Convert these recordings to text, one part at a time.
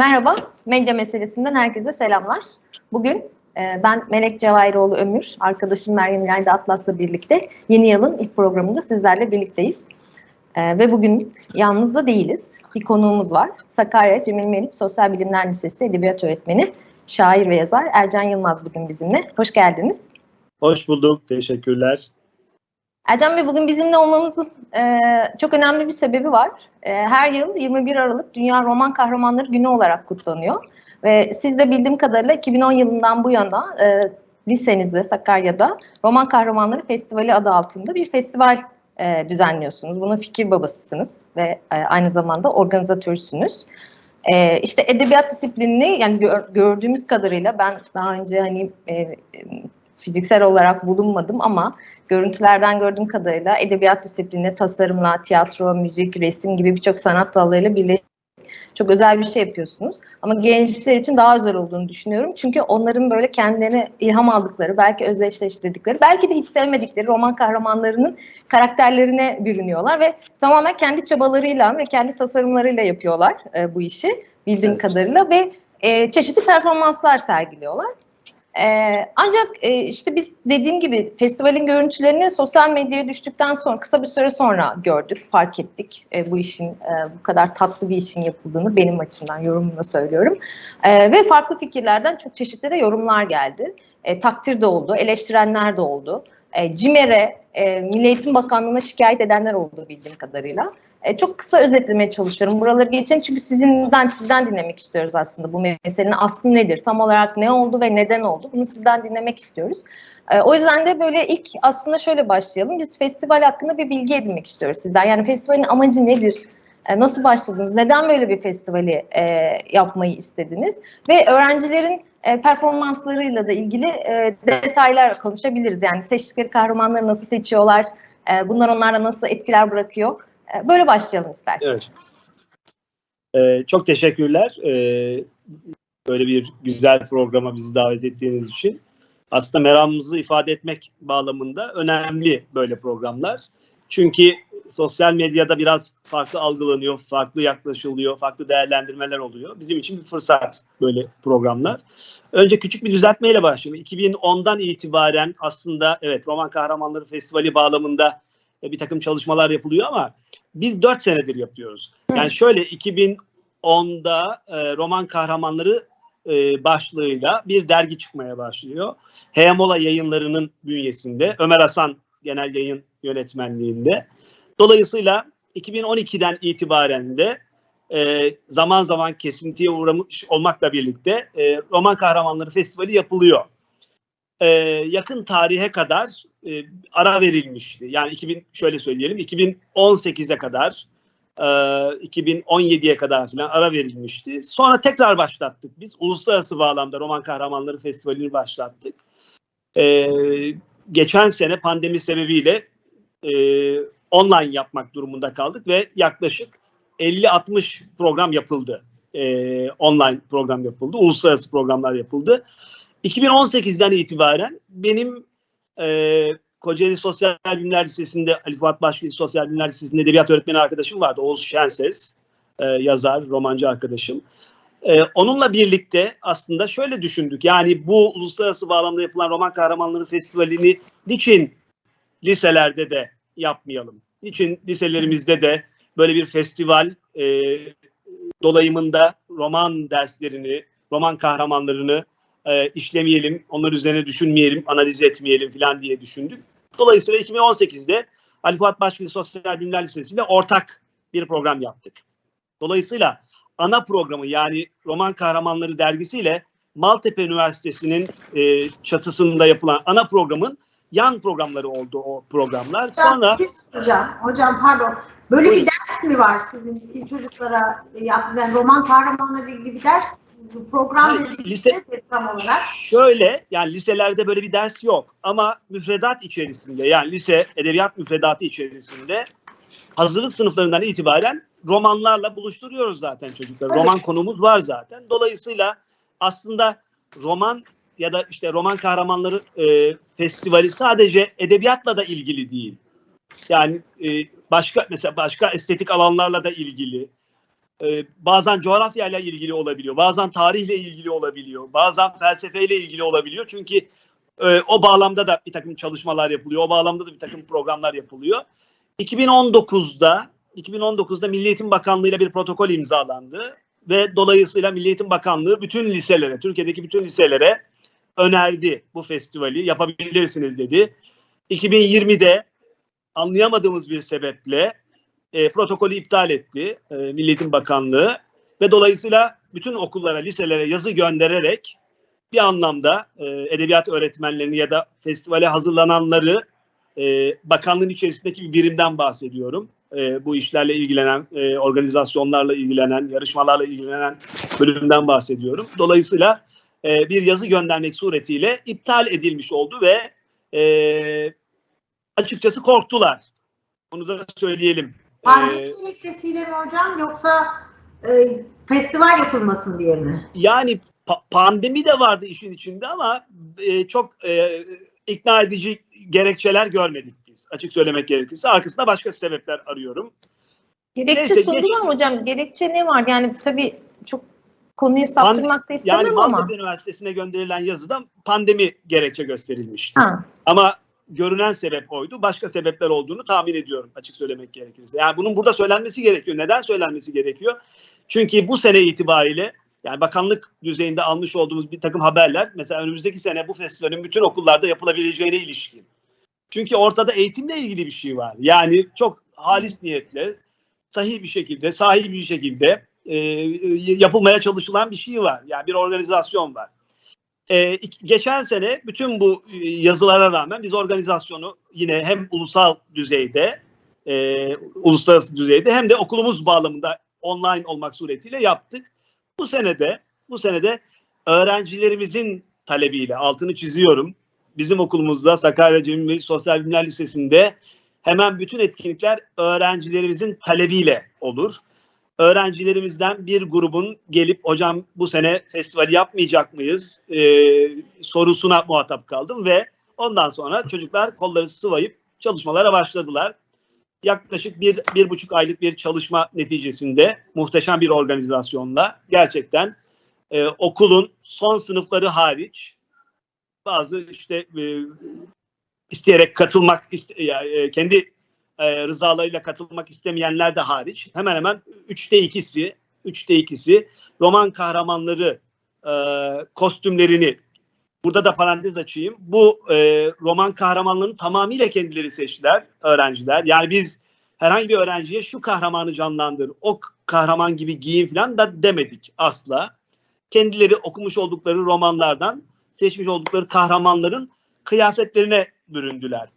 Merhaba, medya meselesinden herkese selamlar. Bugün e, ben Melek Cevahiroğlu Ömür, arkadaşım Meryem İlayda Atlas'la birlikte yeni yılın ilk programında sizlerle birlikteyiz. E, ve bugün yalnız da değiliz. Bir konuğumuz var. Sakarya Cemil Meriç Sosyal Bilimler Lisesi Edebiyat Öğretmeni, şair ve yazar Ercan Yılmaz bugün bizimle. Hoş geldiniz. Hoş bulduk, teşekkürler. Ercan Bey bugün bizimle olmamızın e, çok önemli bir sebebi var. E, her yıl 21 Aralık Dünya Roman Kahramanları Günü olarak kutlanıyor. Ve siz de bildiğim kadarıyla 2010 yılından bu yana e, lisenizde Sakarya'da Roman Kahramanları Festivali adı altında bir festival e, düzenliyorsunuz. Bunun fikir babasısınız ve e, aynı zamanda organizatörsünüz. E, işte edebiyat disiplinini yani gör, gördüğümüz kadarıyla ben daha önce hani e, fiziksel olarak bulunmadım ama görüntülerden gördüğüm kadarıyla edebiyat disiplinine tasarımla, tiyatro, müzik, resim gibi birçok sanat dallarıyla birleşik çok özel bir şey yapıyorsunuz. Ama gençler için daha özel olduğunu düşünüyorum. Çünkü onların böyle kendilerine ilham aldıkları, belki özdeşleştirdikleri, belki de hiç sevmedikleri roman kahramanlarının karakterlerine bürünüyorlar ve tamamen kendi çabalarıyla ve kendi tasarımlarıyla yapıyorlar e, bu işi bildiğim Evet. kadarıyla ve e, çeşitli performanslar sergiliyorlar. Ee, ancak e, işte biz dediğim gibi festivalin görüntülerini sosyal medyaya düştükten sonra kısa bir süre sonra gördük, fark ettik e, bu işin e, bu kadar tatlı bir işin yapıldığını benim açımdan yorumumla söylüyorum. E, ve farklı fikirlerden çok çeşitli de yorumlar geldi. E, takdir de oldu, eleştirenler de oldu. E, CİMER'e, e, Milli Eğitim Bakanlığı'na şikayet edenler oldu bildiğim kadarıyla. E, çok kısa özetlemeye çalışıyorum. Buraları geçelim çünkü sizinden sizden dinlemek istiyoruz aslında bu meselenin aslı nedir? Tam olarak ne oldu ve neden oldu? Bunu sizden dinlemek istiyoruz. E, o yüzden de böyle ilk aslında şöyle başlayalım. Biz festival hakkında bir bilgi edinmek istiyoruz sizden. Yani festivalin amacı nedir? E, nasıl başladınız? Neden böyle bir festivali e, yapmayı istediniz? Ve öğrencilerin e, performanslarıyla da ilgili e, detaylar konuşabiliriz. Yani seçtikleri kahramanları nasıl seçiyorlar? E, bunlar onlara nasıl etkiler bırakıyor? E, Böyle başlayalım isterseniz. Evet. Ee, çok teşekkürler. Ee, böyle bir güzel programa bizi davet ettiğiniz için. Aslında meramımızı ifade etmek bağlamında önemli böyle programlar. Çünkü sosyal medyada biraz farklı algılanıyor, farklı yaklaşılıyor, farklı değerlendirmeler oluyor. Bizim için bir fırsat böyle programlar. Önce küçük bir düzeltmeyle başlayalım. 2010'dan itibaren aslında evet Roman Kahramanları Festivali bağlamında e, bir takım çalışmalar yapılıyor ama biz 4 senedir yapıyoruz. Yani şöyle 2010'da e, roman kahramanları e, başlığıyla bir dergi çıkmaya başlıyor. Heyamola yayınlarının bünyesinde Ömer Hasan genel yayın yönetmenliğinde. Dolayısıyla 2012'den itibaren de e, zaman zaman kesintiye uğramış olmakla birlikte e, Roman Kahramanları Festivali yapılıyor. E, yakın tarihe kadar e, ara verilmişti. Yani 2000 şöyle söyleyelim 2018'e kadar e, 2017'ye kadar falan ara verilmişti. Sonra tekrar başlattık biz. Uluslararası bağlamda Roman Kahramanları Festivali'ni başlattık. E, geçen sene pandemi sebebiyle e, online yapmak durumunda kaldık ve yaklaşık 50-60 program yapıldı. E, online program yapıldı. Uluslararası programlar yapıldı. 2018'den itibaren benim e, Kocaeli Sosyal Bilimler Lisesi'nde Ali Fuat Başgil Sosyal Bilimler Lisesi'nde edebiyat öğretmeni arkadaşım vardı. Oğuz Şenses, e, yazar, romancı arkadaşım. E, onunla birlikte aslında şöyle düşündük. Yani bu uluslararası bağlamda yapılan Roman Kahramanları Festivali'ni niçin liselerde de yapmayalım? Niçin liselerimizde de böyle bir festival e, dolayımında roman derslerini, roman kahramanlarını e, işlemeyelim, onlar üzerine düşünmeyelim, analiz etmeyelim falan diye düşündük. Dolayısıyla 2018'de Ali Fuat Başgil Sosyal Bilimler Lisesi ile ortak bir program yaptık. Dolayısıyla ana programı yani Roman Kahramanları dergisiyle Maltepe Üniversitesi'nin e, çatısında yapılan ana programın yan programları oldu o programlar. Hocam, Sonra siz, hocam, hocam pardon. Böyle Buyurun. bir ders mi var sizin çocuklara yaptığınız yani roman kahramanlarla ilgili bir ders program dediğiniz lise- tam olarak? Şöyle yani liselerde böyle bir ders yok ama müfredat içerisinde yani lise edebiyat müfredatı içerisinde hazırlık sınıflarından itibaren romanlarla buluşturuyoruz zaten çocukları. Evet. Roman konumuz var zaten. Dolayısıyla aslında roman ya da işte roman kahramanları e, festivali sadece edebiyatla da ilgili değil. Yani e, başka mesela başka estetik alanlarla da ilgili. e, bazen coğrafyayla ilgili olabiliyor, bazen tarihle ilgili olabiliyor, bazen felsefeyle ilgili olabiliyor. Çünkü e, o bağlamda da bir takım çalışmalar yapılıyor, o bağlamda da bir takım programlar yapılıyor. 2019'da 2019'da Milli Eğitim Bakanlığı ile bir protokol imzalandı ve dolayısıyla Milli Eğitim Bakanlığı bütün liselere, Türkiye'deki bütün liselere önerdi bu festivali. Yapabilirsiniz dedi. 2020'de anlayamadığımız bir sebeple e, protokolü iptal etti e, Milli Eğitim Bakanlığı ve dolayısıyla bütün okullara, liselere yazı göndererek bir anlamda e, edebiyat öğretmenlerini ya da festivale hazırlananları e, bakanlığın içerisindeki bir birimden bahsediyorum. E, bu işlerle ilgilenen, e, organizasyonlarla ilgilenen, yarışmalarla ilgilenen bölümden bahsediyorum. Dolayısıyla e, bir yazı göndermek suretiyle iptal edilmiş oldu ve e, açıkçası korktular. Bunu da söyleyelim. Pandemi Ee, gerekçesiyle mi hocam yoksa e, festival yapılmasın diye mi? Yani pa- pandemi de vardı işin içinde ama e, çok e, ikna edici gerekçeler görmedik biz. Açık söylemek gerekirse. Arkasında başka sebepler arıyorum. Gerekçe Neyse, sundular geç- hocam? Gerekçe ne var? Yani tabii çok konuyu saptırmak da istemem Yani ama. Maltepe Üniversitesi'ne gönderilen yazıda pandemi gerekçe gösterilmişti. Ha. Ama görünen sebep oydu. Başka sebepler olduğunu tahmin ediyorum açık söylemek gerekirse. Yani bunun burada söylenmesi gerekiyor. Neden söylenmesi gerekiyor? Çünkü bu sene itibariyle yani bakanlık düzeyinde almış olduğumuz bir takım haberler mesela önümüzdeki sene bu festivalin bütün okullarda yapılabileceğine ilişkin. Çünkü ortada eğitimle ilgili bir şey var. Yani çok halis niyetle, sahih bir şekilde, sahih bir şekilde e, yapılmaya çalışılan bir şey var. Yani bir organizasyon var. E, geçen sene bütün bu e, yazılara rağmen biz organizasyonu yine hem ulusal düzeyde, e, uluslararası düzeyde hem de okulumuz bağlamında online olmak suretiyle yaptık. Bu senede, bu senede öğrencilerimizin talebiyle altını çiziyorum. Bizim okulumuzda Sakarya Cemil Sosyal Bilimler Lisesi'nde hemen bütün etkinlikler öğrencilerimizin talebiyle olur. Öğrencilerimizden bir grubun gelip hocam bu sene festivali yapmayacak mıyız e, sorusuna muhatap kaldım ve ondan sonra çocuklar kolları sıvayıp çalışmalara başladılar. Yaklaşık bir, bir buçuk aylık bir çalışma neticesinde muhteşem bir organizasyonla gerçekten e, okulun son sınıfları hariç bazı işte e, isteyerek katılmak iste, e, kendi e, rızalarıyla katılmak istemeyenler de hariç hemen hemen üçte ikisi üçte ikisi roman kahramanları e, kostümlerini burada da parantez açayım. Bu e, roman kahramanlarını tamamıyla kendileri seçtiler öğrenciler. Yani biz herhangi bir öğrenciye şu kahramanı canlandır, o kahraman gibi giyin falan da demedik asla. Kendileri okumuş oldukları romanlardan seçmiş oldukları kahramanların kıyafetlerine büründüler.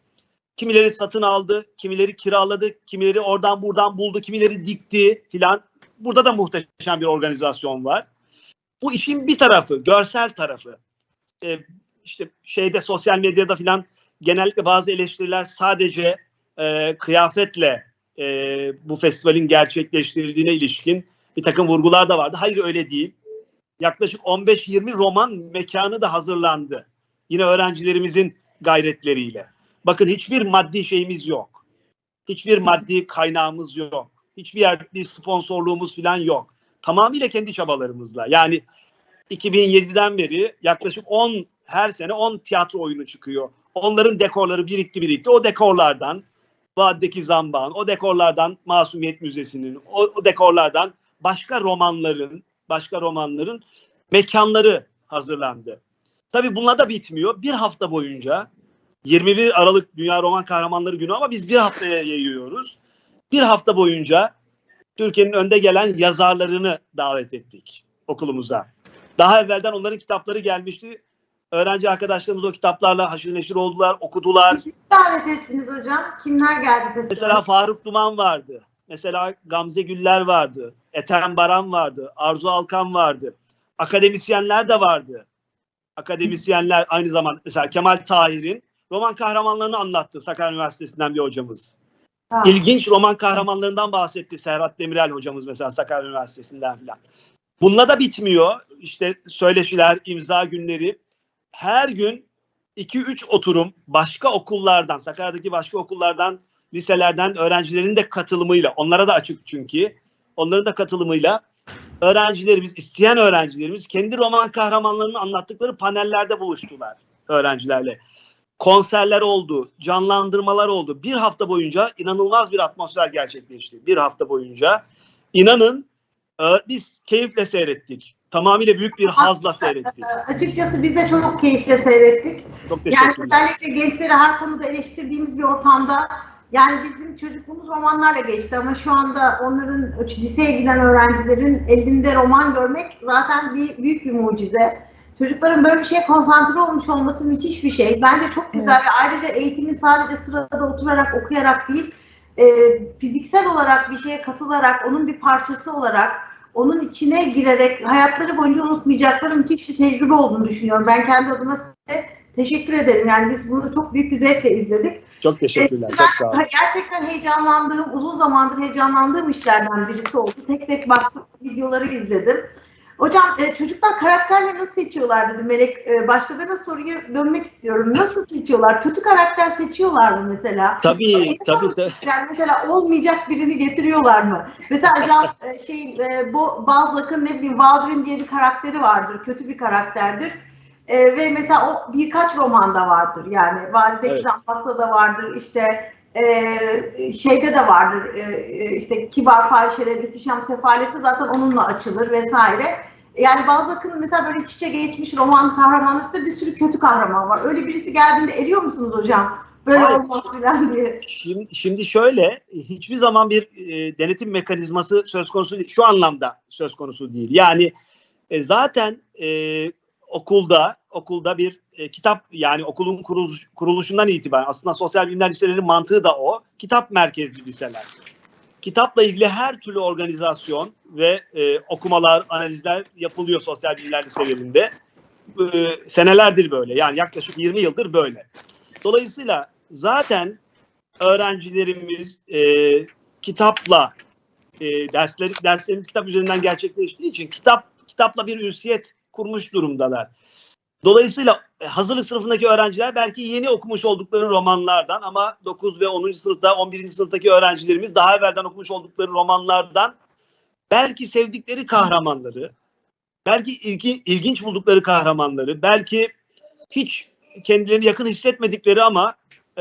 Kimileri satın aldı, kimileri kiraladı, kimileri oradan buradan buldu, kimileri dikti filan. Burada da muhteşem bir organizasyon var. Bu işin bir tarafı, görsel tarafı. Ee, işte şeyde sosyal medyada filan genellikle bazı eleştiriler sadece e, kıyafetle e, bu festivalin gerçekleştirildiğine ilişkin bir takım vurgular da vardı. Hayır öyle değil. Yaklaşık 15-20 roman mekanı da hazırlandı. Yine öğrencilerimizin gayretleriyle. Bakın hiçbir maddi şeyimiz yok. Hiçbir maddi kaynağımız yok. Hiçbir yer bir sponsorluğumuz falan yok. Tamamıyla kendi çabalarımızla. Yani 2007'den beri yaklaşık 10 her sene 10 tiyatro oyunu çıkıyor. Onların dekorları birikti birikti. O dekorlardan Vadideki Zambağın, o dekorlardan Masumiyet Müzesi'nin, o, o dekorlardan başka romanların, başka romanların mekanları hazırlandı. Tabii bunlar da bitmiyor. Bir hafta boyunca 21 Aralık Dünya Roman Kahramanları Günü ama biz bir haftaya yayıyoruz. Bir hafta boyunca Türkiye'nin önde gelen yazarlarını davet ettik okulumuza. Daha evvelden onların kitapları gelmişti. Öğrenci arkadaşlarımız o kitaplarla haşır neşir oldular, okudular. Siz davet ettiniz hocam. Kimler geldi festivale? Mesela Faruk Duman vardı. Mesela Gamze Güller vardı. Ethem Baran vardı. Arzu Alkan vardı. Akademisyenler de vardı. Akademisyenler aynı zamanda mesela Kemal Tahir'in roman kahramanlarını anlattı Sakarya Üniversitesi'nden bir hocamız. Ha. İlginç roman kahramanlarından bahsetti Serhat Demirel hocamız mesela Sakarya Üniversitesi'nden filan. Bununla da bitmiyor. İşte söyleşiler, imza günleri. Her gün 2-3 oturum başka okullardan, Sakarya'daki başka okullardan, liselerden öğrencilerin de katılımıyla, onlara da açık çünkü onların da katılımıyla öğrencilerimiz, isteyen öğrencilerimiz kendi roman kahramanlarını anlattıkları panellerde buluştular öğrencilerle. Konserler oldu, canlandırmalar oldu. Bir hafta boyunca inanılmaz bir atmosfer gerçekleşti. Bir hafta boyunca. İnanın e, biz keyifle seyrettik. Tamamıyla büyük bir hazla seyrettik. Açıkçası biz de çok keyifle seyrettik. Çok Yani teşekkürler. özellikle gençleri her konuda eleştirdiğimiz bir ortamda yani bizim çocukluğumuz romanlarla geçti ama şu anda onların liseye giden öğrencilerin elinde roman görmek zaten bir büyük bir mucize. Çocukların böyle bir şeye konsantre olmuş olması müthiş bir şey. Bence çok güzel ve ayrıca eğitimin sadece sırada oturarak okuyarak değil, e, fiziksel olarak bir şeye katılarak, onun bir parçası olarak, onun içine girerek hayatları boyunca unutmayacakları müthiş bir tecrübe olduğunu düşünüyorum. Ben kendi adıma size teşekkür ederim. Yani biz bunu çok büyük bir zevkle izledik. Çok teşekkürler. Ben Çok sağ olun. gerçekten heyecanlandığım, uzun zamandır heyecanlandığım işlerden birisi oldu. Tek tek baktım, videoları izledim. Hocam e, çocuklar karakterleri nasıl seçiyorlar dedi Melek. E, başta ben o soruya dönmek istiyorum. Nasıl seçiyorlar? Kötü karakter seçiyorlar mı mesela? Tabii, tabii, tabii. Yani mesela olmayacak birini getiriyorlar mı? Mesela Jean, e, şey, e, bu Balzac'ın ne bileyim Waldron diye bir karakteri vardır. Kötü bir karakterdir. E, ve mesela o birkaç romanda vardır. Yani Valide Evet. da vardır. İşte e, şeyde de vardır. E, e, işte Kibar Fahişeler, İhtişam Sefaleti zaten onunla açılır vesaire. Yani Balzac'ın mesela böyle iç içe geçmiş roman kahramanı bir sürü kötü kahraman var. Öyle birisi geldiğinde eriyor musunuz hocam? Böyle Hayır. olmaz filan diye. Şimdi, şimdi şöyle hiçbir zaman bir e, denetim mekanizması söz konusu değil. Şu anlamda söz konusu değil. Yani e, zaten e, okulda okulda bir e, kitap yani okulun kuruluş, kuruluşundan itibaren aslında sosyal bilimler liselerinin mantığı da o. Kitap merkezli liseler. Kitapla ilgili her türlü organizasyon ve e, okumalar, analizler yapılıyor sosyal bilimler liselerinde. E, senelerdir böyle. Yani yaklaşık 20 yıldır böyle. Dolayısıyla zaten öğrencilerimiz e, kitapla e, dersleri derslerimiz kitap üzerinden gerçekleştiği için kitap kitapla bir ünsiyet kurmuş durumdalar. Dolayısıyla e, hazırlık sınıfındaki öğrenciler belki yeni okumuş oldukları romanlardan ama 9 ve 10. sınıfta 11. sınıftaki öğrencilerimiz daha evvelden okumuş oldukları romanlardan belki sevdikleri kahramanları, belki ilgi, ilginç buldukları kahramanları, belki hiç kendilerini yakın hissetmedikleri ama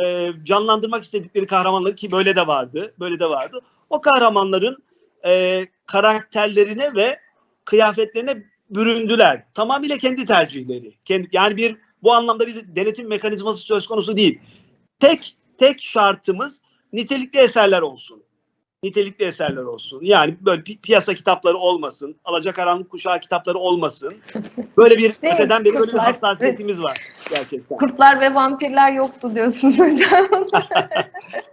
e, canlandırmak istedikleri kahramanları ki böyle de vardı, böyle de vardı. O kahramanların e, karakterlerine ve kıyafetlerine büründüler. Tamamıyla kendi tercihleri. Kendi, yani bir bu anlamda bir denetim mekanizması söz konusu değil. Tek tek şartımız nitelikli eserler olsun. Nitelikli eserler olsun. Yani böyle pi- piyasa kitapları olmasın, alacakaranlık kuşağı kitapları olmasın. Böyle bir öteden beri böyle bir hassasiyetimiz var gerçekten. Kurtlar ve vampirler yoktu diyorsunuz hocam.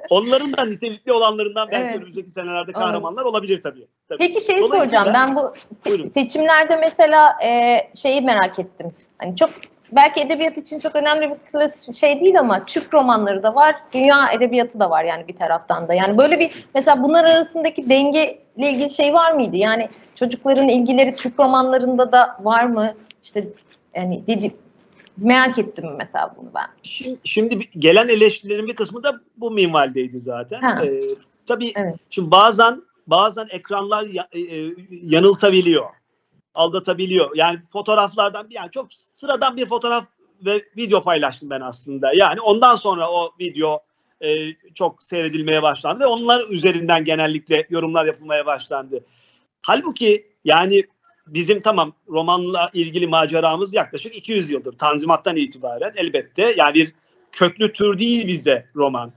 Onların da nitelikli olanlarından belki Evet. önümüzdeki senelerde kahramanlar olabilir tabii. tabii. Peki şeyi soracağım. Ben bu se- Buyurun. seçimlerde mesela e, şeyi merak ettim. Hani çok belki edebiyat için çok önemli bir klas şey değil ama Türk romanları da var, dünya edebiyatı da var yani bir taraftan da. Yani böyle bir mesela bunlar arasındaki dengeyle ilgili şey var mıydı? Yani çocukların ilgileri Türk romanlarında da var mı? İşte yani dedi, merak ettim mesela bunu ben. Şimdi, şimdi gelen eleştirilerin bir kısmı da bu minvaldeydi zaten. Ha. Ee, tabii Evet. şimdi bazen bazen ekranlar e, e, yanıltabiliyor, aldatabiliyor. Yani fotoğraflardan yani çok sıradan bir fotoğraf ve video paylaştım ben aslında. Yani ondan sonra o video e, çok seyredilmeye başlandı ve onlar üzerinden genellikle yorumlar yapılmaya başlandı. Halbuki yani bizim tamam romanla ilgili maceramız yaklaşık 200 yıldır Tanzimat'tan itibaren elbette yani bir köklü tür değil bizde roman.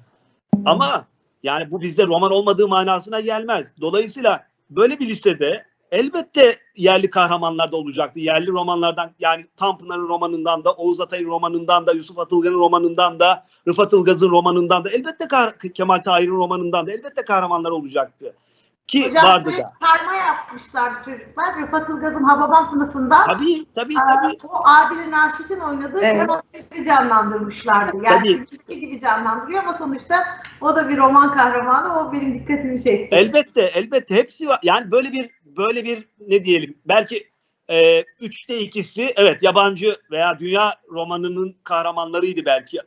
Ama yani bu bizde roman olmadığı manasına gelmez. Dolayısıyla böyle bir lisede elbette yerli kahramanlar da olacaktı. Yerli romanlardan yani Tanpınar'ın romanından da Oğuz Atay'ın romanından da Yusuf Atılgan'ın romanından da Rıfat Ilgaz'ın romanından da elbette Kemal Tahir'in romanından da elbette kahramanlar olacaktı. Ki Hocam vardı da. karma yapmışlar çocuklar. Rıfat Ilgaz'ın Hababam sınıfında Tabii tabii Aa, tabii. o Adile Naşit'in oynadığı Evet. karakteri canlandırmışlardı. Yani Tabii. gibi canlandırıyor ama sonuçta o da bir roman kahramanı. O benim dikkatimi çekti. Elbette, elbette hepsi var. Yani böyle bir böyle bir ne diyelim? Belki e, üçte ikisi evet yabancı veya dünya romanının kahramanlarıydı belki.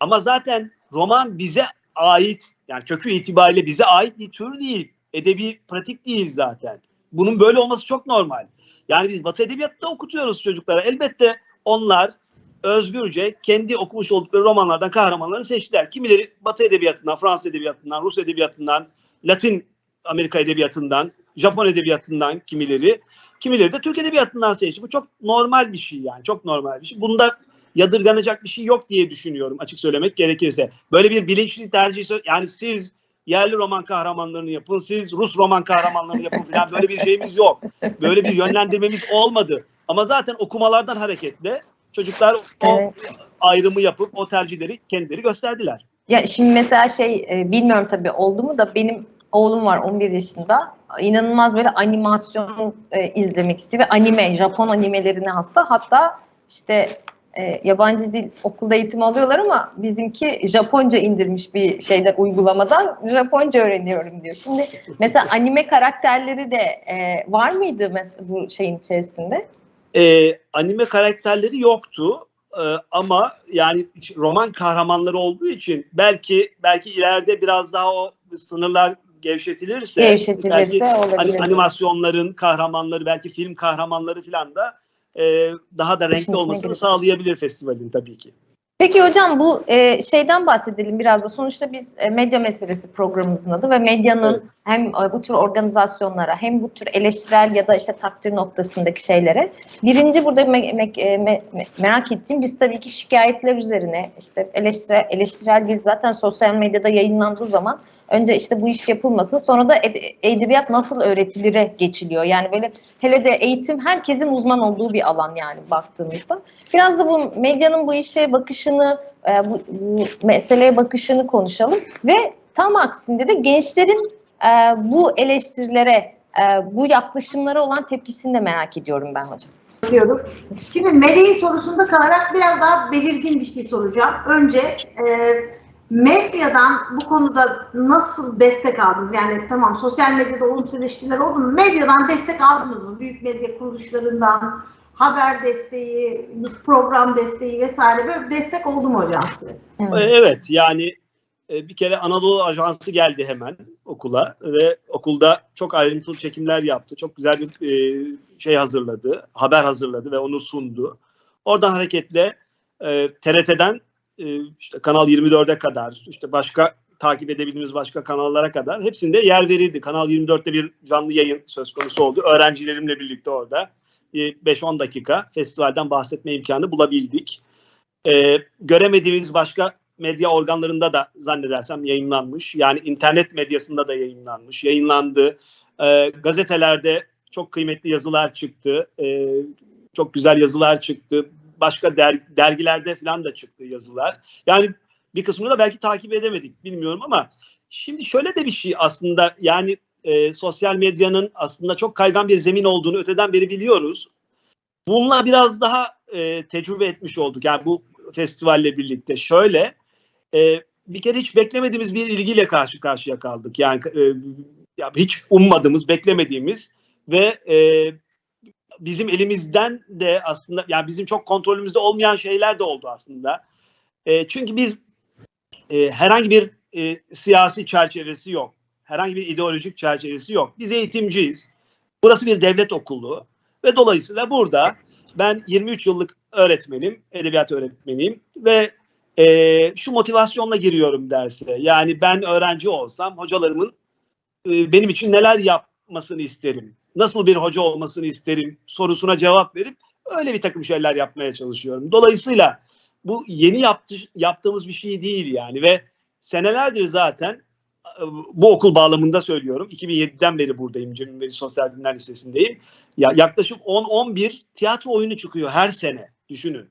Ama zaten roman bize ait yani kökü itibariyle bize ait bir tür değil. Edebi pratik değil zaten. Bunun böyle olması çok normal. Yani biz Batı Edebiyatı'da okutuyoruz çocuklara. Elbette onlar özgürce kendi okumuş oldukları romanlardan kahramanlarını seçtiler. Kimileri Batı Edebiyatı'ndan, Fransız Edebiyatı'ndan, Rus Edebiyatı'ndan, Latin Amerika Edebiyatı'ndan, Japon Edebiyatı'ndan kimileri, kimileri de Türk Edebiyatı'ndan seçti. Bu çok normal bir şey yani, çok normal bir şey. Bunda yadırganacak bir şey yok diye düşünüyorum açık söylemek gerekirse. Böyle bir bilinçli tercih, yani siz yerli roman kahramanlarını yapın, siz Rus roman kahramanlarını yapın falan böyle bir şeyimiz yok. Böyle bir yönlendirmemiz olmadı. Ama zaten okumalardan hareketle çocuklar o Evet. ayrımı yapıp o tercihleri kendileri gösterdiler. Ya şimdi mesela şey e, bilmiyorum tabii oldu mu da benim oğlum var 11 yaşında. İnanılmaz böyle animasyon e, izlemek istiyor ve anime, Japon animelerine hasta. Hatta işte e, yabancı dil okulda eğitim alıyorlar ama bizimki Japonca indirmiş bir şeyler uygulamadan Japonca öğreniyorum diyor. Şimdi mesela anime karakterleri de e, var mıydı bu şeyin içerisinde? Ee, anime karakterleri yoktu Ee, ama yani roman kahramanları olduğu için belki belki ileride biraz daha o sınırlar gevşetilirse, belki Gevşetilirse ani- olabilir. animasyonların kahramanları belki film kahramanları falan da e, daha da renkli olmasını sağlayabilir festivalin tabii ki. Peki hocam bu e, şeyden bahsedelim biraz da. Sonuçta biz e, medya meselesi programımızın adı ve medyanın Evet. hem e, bu tür organizasyonlara hem bu tür eleştirel ya da işte takdir noktasındaki şeylere. Birinci burada me- me- e, me- me- merak ettiğim biz tabii ki şikayetler üzerine işte eleştirel, eleştirel dil zaten sosyal medyada yayınlandığı zaman önce işte bu iş yapılması sonra da ed- edebiyat nasıl öğretilire geçiliyor. Yani böyle hele de eğitim herkesin uzman olduğu bir alan yani baktığımızda. Biraz da bu medyanın bu işe bakışını, e, bu, bu meseleye bakışını konuşalım ve tam aksinde de gençlerin e, bu eleştirilere, e, bu yaklaşımlara olan tepkisini de merak ediyorum ben hocam. diyorum. Şimdi Meleğin sorusunda kalarak biraz daha belirgin bir şey soracağım. Önce e, medyadan bu konuda nasıl destek aldınız? Yani tamam sosyal medyada olumsuz eleştiriler oldu mu? Medyadan destek aldınız mı? Büyük medya kuruluşlarından, haber desteği, program desteği vesaire böyle bir destek oldu mu hocam size? Ee, Evet yani e, bir kere Anadolu Ajansı geldi hemen okula ve okulda çok ayrıntılı çekimler yaptı. Çok güzel bir e, şey hazırladı, haber hazırladı ve onu sundu. Oradan hareketle e, TRT'den e, işte Kanal 24'e kadar, işte başka takip edebildiğimiz başka kanallara kadar hepsinde yer verildi. Kanal 24'te bir canlı yayın söz konusu oldu. Öğrencilerimle birlikte orada e, 5-10 dakika festivalden bahsetme imkanı bulabildik. E, göremediğimiz başka medya organlarında da zannedersem yayınlanmış. Yani internet medyasında da yayınlanmış. Yayınlandı. E, gazetelerde çok kıymetli yazılar çıktı. Çok güzel yazılar çıktı. Başka der- dergilerde falan da çıktı yazılar. Yani bir kısmını da belki takip edemedik bilmiyorum ama şimdi şöyle de bir şey aslında yani e, sosyal medyanın aslında çok kaygan bir zemin olduğunu öteden beri biliyoruz. Bununla biraz daha e, tecrübe etmiş olduk. Yani bu festivalle birlikte şöyle e, bir kere hiç beklemediğimiz bir ilgiyle karşı karşıya kaldık. Yani e, ya hiç ummadığımız, beklemediğimiz ve e, bizim elimizden de aslında yani bizim çok kontrolümüzde olmayan şeyler de oldu aslında. E, çünkü biz e, herhangi bir e, siyasi çerçevesi yok. Herhangi bir ideolojik çerçevesi yok. Biz eğitimciyiz. Burası bir devlet okulu ve dolayısıyla burada ben 23 yıllık öğretmenim, edebiyat öğretmeniyim ve e, şu motivasyonla giriyorum derse. Yani ben öğrenci olsam hocalarımın e, benim için neler yapmasını isterim, nasıl bir hoca olmasını isterim sorusuna cevap verip öyle bir takım şeyler yapmaya çalışıyorum. Dolayısıyla bu yeni yaptı, yaptığımız bir şey değil yani ve senelerdir zaten e, bu okul bağlamında söylüyorum. 2007'den beri buradayım. Cemil Bey Sosyal Bilimler Lisesi'ndeyim. Ya yaklaşık 10-11 tiyatro oyunu çıkıyor her sene. Düşünün.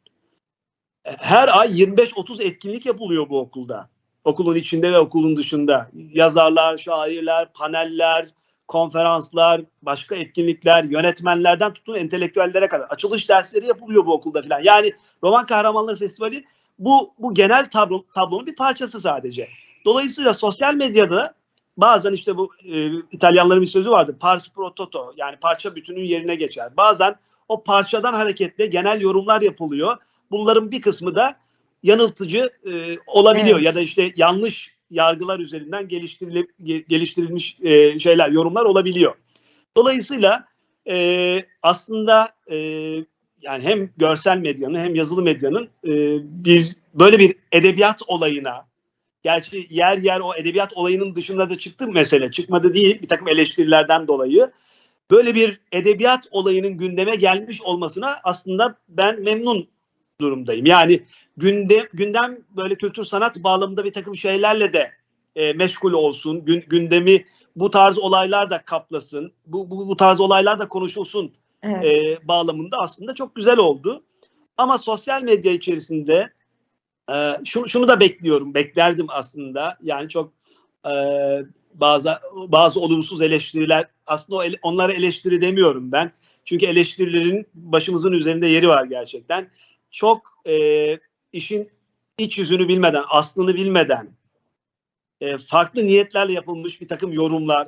E, Her ay 25-30 etkinlik yapılıyor bu okulda. Okulun içinde ve okulun dışında. Yazarlar, şairler, paneller, konferanslar, başka etkinlikler, yönetmenlerden tutun entelektüellere kadar. Açılış dersleri yapılıyor bu okulda falan. Yani Roman Kahramanları Festivali bu bu genel tablo, tablonun bir parçası sadece. Dolayısıyla sosyal medyada bazen işte bu e, İtalyanların bir sözü vardı. Pars pro toto yani parça bütünün yerine geçer. Bazen o parçadan hareketle genel yorumlar yapılıyor. Bunların bir kısmı da yanıltıcı e, olabiliyor Evet. ya da işte yanlış yargılar üzerinden geliştirile, ge- geliştirilmiş e, şeyler, yorumlar olabiliyor. Dolayısıyla e, aslında e, yani hem görsel medyanın hem yazılı medyanın e, biz böyle bir edebiyat olayına gerçi yer yer o edebiyat olayının dışında da çıktı mesele çıkmadı değil bir takım eleştirilerden dolayı böyle bir edebiyat olayının gündeme gelmiş olmasına aslında ben memnun durumdayım. Yani günde, gündem böyle kültür sanat bağlamında bir takım şeylerle de e, meşgul olsun. Gün, gündemi bu tarz olaylar da kaplasın. Bu, bu, bu tarz olaylar da konuşulsun Evet. e, bağlamında aslında çok güzel oldu. Ama sosyal medya içerisinde e, şunu, şunu da bekliyorum, beklerdim aslında. Yani çok e, bazı bazı olumsuz eleştiriler, aslında ele- onlara eleştiri demiyorum ben. Çünkü eleştirilerin başımızın üzerinde yeri var gerçekten. Çok e, işin iç yüzünü bilmeden, aslını bilmeden, e, farklı niyetlerle yapılmış bir takım yorumlar,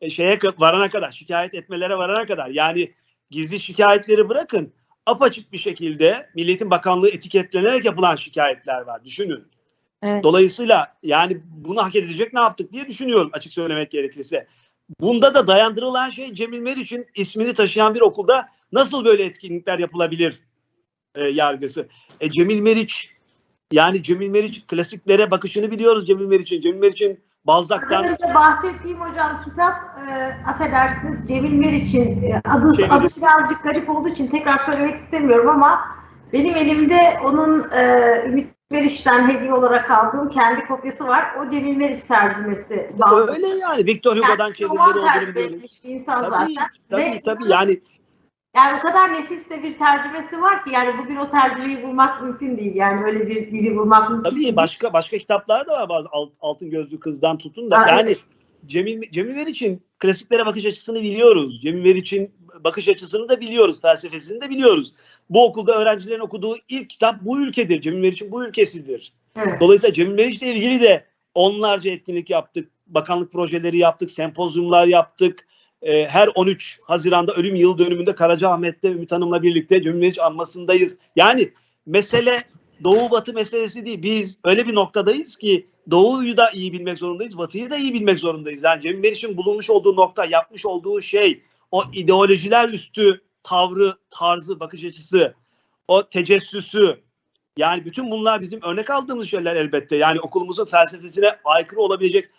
e, şeye ka- varana kadar, şikayet etmelere varana kadar. Yani gizli şikayetleri bırakın, apaçık bir şekilde Milliyetin Bakanlığı etiketlenerek yapılan şikayetler var. Düşünün. Evet. Dolayısıyla yani bunu hak edecek ne yaptık diye düşünüyorum açık söylemek gerekirse. Bunda da dayandırılan şey Cemil Meriç'in ismini taşıyan bir okulda nasıl böyle etkinlikler yapılabilir e, yargısı. E, Cemil Meriç yani Cemil Meriç klasiklere bakışını biliyoruz Cemil Meriç'in. Cemil Meriç'in Balzac'tan Az önce bahsettiğim hocam kitap e, affedersiniz Cemil Meriç'in e, adı, Cemil adı Meriç. birazcık garip olduğu için tekrar söylemek istemiyorum ama benim elimde onun e, Ümit Meriç'ten hediye olarak aldığım kendi kopyası var. O Cemil Meriç tercümesi. öyle yani Victor Hugo'dan çevirileri olduğunu biliyoruz. bir insan Tabii, zaten. tabii, Ve tabii yani Yani o kadar nefis de bir tercümesi var ki yani bugün o tercümeyi bulmak mümkün değil. Yani öyle bir dili bulmak mümkün Tabii değil. başka başka kitaplar da var bazı Alt- altın gözlü kızdan tutun da Ha, yani evet. Cemil Cemil Meriç'in klasiklere bakış açısını biliyoruz. Cemil Meriç'in bakış açısını da biliyoruz, felsefesini de biliyoruz. Bu okulda öğrencilerin okuduğu ilk kitap bu ülkedir. Cemil Meriç'in bu ülkesidir. Evet. Dolayısıyla Cemil Meriç'le ilgili de onlarca etkinlik yaptık. Bakanlık projeleri yaptık, sempozyumlar yaptık. Ee, her 13 Haziran'da ölüm yıl dönümünde Karacaahmet'te Ümit Hanım'la birlikte Meriç anmasındayız. Yani mesele Doğu Batı meselesi değil. Biz öyle bir noktadayız ki Doğu'yu da iyi bilmek zorundayız, Batı'yı da iyi bilmek zorundayız. Yani Cemil Meriç'in bulunmuş olduğu nokta, yapmış olduğu şey, o ideolojiler üstü tavrı, tarzı, bakış açısı, o tecessüsü, yani bütün bunlar bizim örnek aldığımız şeyler elbette. Yani okulumuzun felsefesine aykırı olabilecek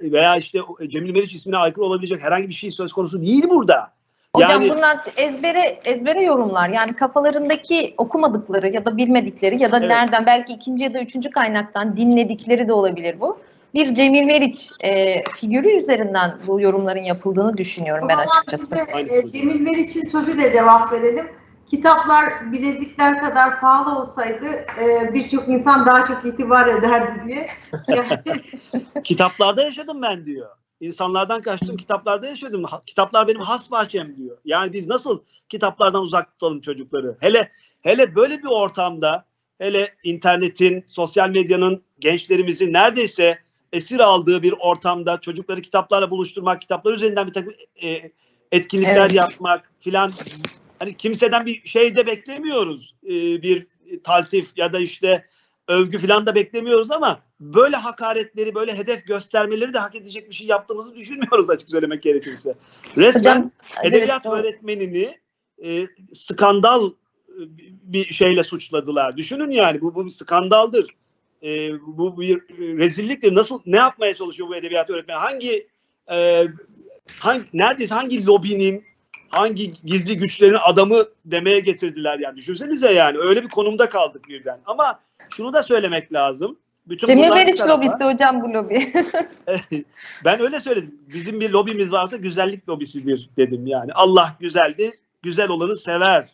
veya işte o Cemil Meriç ismine aykırı olabilecek herhangi bir şey söz konusu değil burada. Hocam Yani- bunlar ezbere ezbere yorumlar. Yani kafalarındaki okumadıkları ya da bilmedikleri ya da Evet. nereden belki ikinci ya da üçüncü kaynaktan dinledikleri de olabilir bu. Bir Cemil Meriç e, figürü üzerinden bu yorumların yapıldığını düşünüyorum ben açıkçası. size, e. Cemil Meriç'in sözüyle cevap verelim. Kitaplar bilezikler kadar pahalı olsaydı e, birçok insan daha çok itibar ederdi diye. Kitaplarda yaşadım ben diyor. İnsanlardan kaçtım, kitaplarda yaşadım. Kitaplar benim has bahçem diyor. Yani biz nasıl kitaplardan uzak tutalım çocukları? Hele hele böyle bir ortamda, hele internetin, sosyal medyanın gençlerimizi neredeyse esir aldığı bir ortamda çocukları kitaplarla buluşturmak, kitaplar üzerinden bir takım e, etkinlikler Evet. yapmak filan. Hani kimseden bir şey de beklemiyoruz. E, bir taltif ya da işte övgü falan da beklemiyoruz ama böyle hakaretleri, böyle hedef göstermeleri de hak edecek bir şey yaptığımızı düşünmüyoruz açık söylemek gerekirse. Resmen Hocam edebiyat evet, öğretmenini e, skandal e, bir şeyle suçladılar. Düşünün yani bu, bu bir skandaldır. E, bu bir rezilliktir. Nasıl ne yapmaya çalışıyor bu edebiyat öğretmeni? Hangi e, hangi neredeyse hangi lobinin hangi gizli güçlerin adamı demeye getirdiler yani. Düşünsenize yani öyle bir konumda kaldık birden. Ama şunu da söylemek lazım. Bütün Cemil Meriç tarafa- lobisi hocam bu lobi. ben öyle söyledim. Bizim bir lobimiz varsa güzellik lobisidir dedim yani. Allah güzeldir, güzel olanı sever.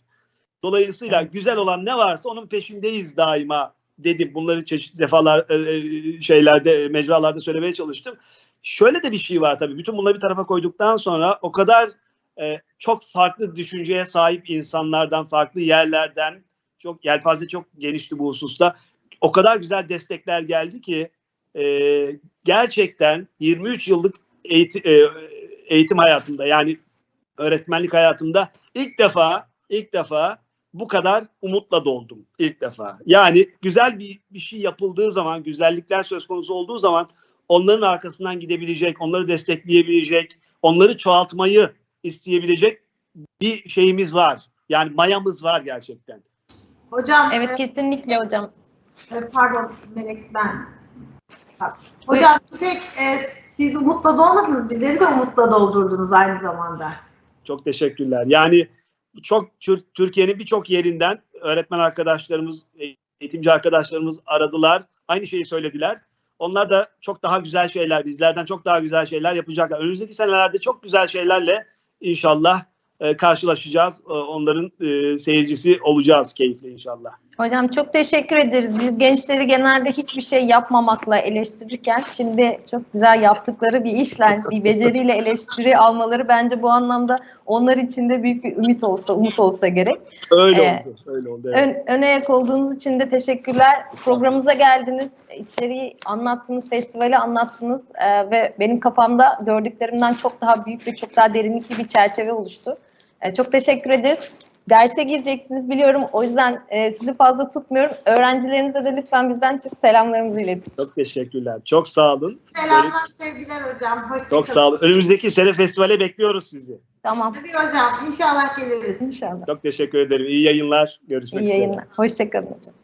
Dolayısıyla güzel olan ne varsa onun peşindeyiz daima dedim. Bunları çeşitli defalar e, e, şeylerde, e, mecralarda söylemeye çalıştım. Şöyle de bir şey var tabii. Bütün bunları bir tarafa koyduktan sonra o kadar e, çok farklı düşünceye sahip insanlardan, farklı yerlerden, çok yelpaze çok genişti bu hususta. O kadar güzel destekler geldi ki e, gerçekten 23 yıllık eğitim, eğitim hayatımda yani öğretmenlik hayatımda ilk defa ilk defa bu kadar umutla doldum ilk defa. Yani güzel bir, bir şey yapıldığı zaman, güzellikler söz konusu olduğu zaman onların arkasından gidebilecek, onları destekleyebilecek, onları çoğaltmayı isteyebilecek bir şeyimiz var. Yani mayamız var gerçekten. Hocam Evet e, kesinlikle hocam. e, pardon Melek ben. Hocam bir tek e, siz umutla dolmadınız, bizleri de umutla doldurdunuz aynı zamanda. Çok teşekkürler. Yani çok Tür- Türkiye'nin birçok yerinden öğretmen arkadaşlarımız, eğitimci arkadaşlarımız aradılar. Aynı şeyi söylediler. Onlar da çok daha güzel şeyler, bizlerden çok daha güzel şeyler yapacaklar. Önümüzdeki senelerde çok güzel şeylerle inşallah e, karşılaşacağız. E, onların e, seyircisi olacağız keyifle inşallah. Hocam çok teşekkür ederiz. Biz gençleri genelde hiçbir şey yapmamakla eleştirirken şimdi çok güzel yaptıkları bir işle, bir beceriyle eleştiri almaları bence bu anlamda onlar için de büyük bir ümit olsa, umut olsa gerek. Öyle Ee, oldu. Öyle oldu. evet. Ön, öne ayak olduğunuz için de teşekkürler. Programımıza geldiniz, içeriği anlattınız, festivali anlattınız Ee, ve benim kafamda gördüklerimden çok daha büyük ve çok daha derinlikli bir çerçeve oluştu. Ee, çok teşekkür ederiz. Derse gireceksiniz biliyorum. O yüzden e, sizi fazla tutmuyorum. Öğrencilerinize de lütfen bizden çok selamlarımızı iletin. Çok teşekkürler. Çok sağ olun. Selamlar, sevgiler hocam. Hoşça Çok sağ olun. Önümüzdeki sene festivale bekliyoruz sizi. Tamam. Tabii hocam, inşallah geliriz. İnşallah. Çok teşekkür ederim. İyi yayınlar. Görüşmek İyi üzere. yayınlar. Hoşçakalın hocam.